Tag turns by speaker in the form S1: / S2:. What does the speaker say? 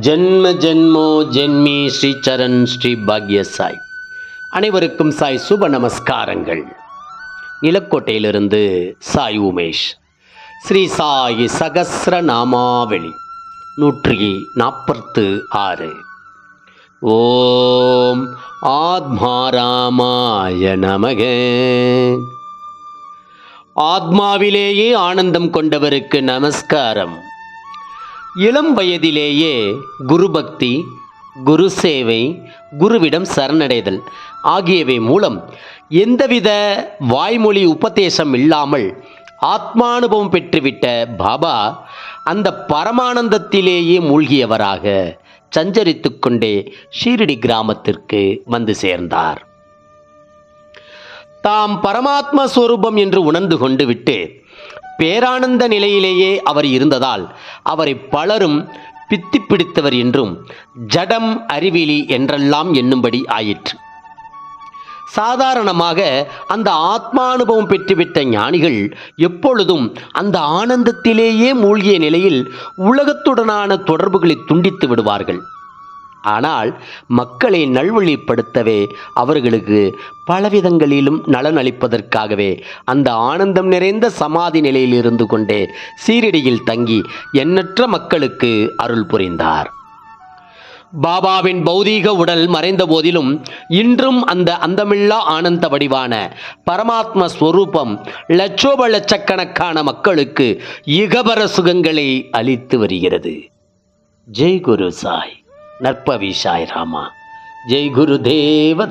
S1: ஜென்ம ஜென்மோ ஜென்மி ஸ்ரீ சரண் ஸ்ரீ பாக்ய சாய். அனைவருக்கும் சாய் சுப நமஸ்காரங்கள். நிலக்கோட்டையிலிருந்து சாய் உமேஷ். ஸ்ரீ சாய் சகசிர நாமாவளி நூற்றி நாற்பத்து ஆறு. ஓம் ஆத்மாராமாய நமக. ஆத்மாவிலேயே ஆனந்தம் கொண்டவருக்கு நமஸ்காரம். இளம் வயதிலேயே குருபக்தி குரு சேவை குருவிடம் சரணடைதல் ஆகியவை மூலம் எந்தவித வாய்மொழி உபதேசம் இல்லாமல் ஆத்மானுபவம் பெற்றுவிட்ட பாபா அந்த பரமானந்தத்திலேயே மூழ்கியவராக சஞ்சரித்து கொண்டே ஷீரடி கிராமத்திற்கு வந்து சேர்ந்தார். தாம் பரமாத்ம ஸ்வரூபம் என்று உணர்ந்து கொண்டு விட்டு பேரானந்த நிலையிலேயே அவர் இருந்ததால் அவரை பலரும் பித்தி பிடித்தவர் என்றும் ஜடம் அறிவிலி என்றெல்லாம் எண்ணும்படி ஆயிற்று. சாதாரணமாக அந்த ஆத்மானுபவம் பெற்றுவிட்ட ஞானிகள் எப்பொழுதும் அந்த ஆனந்தத்திலேயே மூழ்கிய நிலையில் உலகத்துடனான தொடர்புகளை துண்டித்து விடுவார்கள். ஆனால் மக்களை நல்வழிப்படுத்தவே அவர்களுக்கு பலவிதங்களிலும் நலன் அளிப்பதற்காகவே அந்த ஆனந்தம் நிறைந்த சமாதி நிலையில் இருந்து கொண்டே சீரடியில் தங்கி எண்ணற்ற மக்களுக்கு அருள் புரிந்தார். பாபாவின் பௌதீக உடல் மறைந்த போதிலும் இன்றும் அந்த அந்தமில்லா ஆனந்த வடிவான பரமாத்ம ஸ்வரூபம் லட்சோப லட்சக்கணக்கான மக்களுக்கு இகபர சுகங்களை அளித்து வருகிறது. ஜெய் குரு சாய். நற்பவி சாய் ராமா. ஜெய் குரு தேவ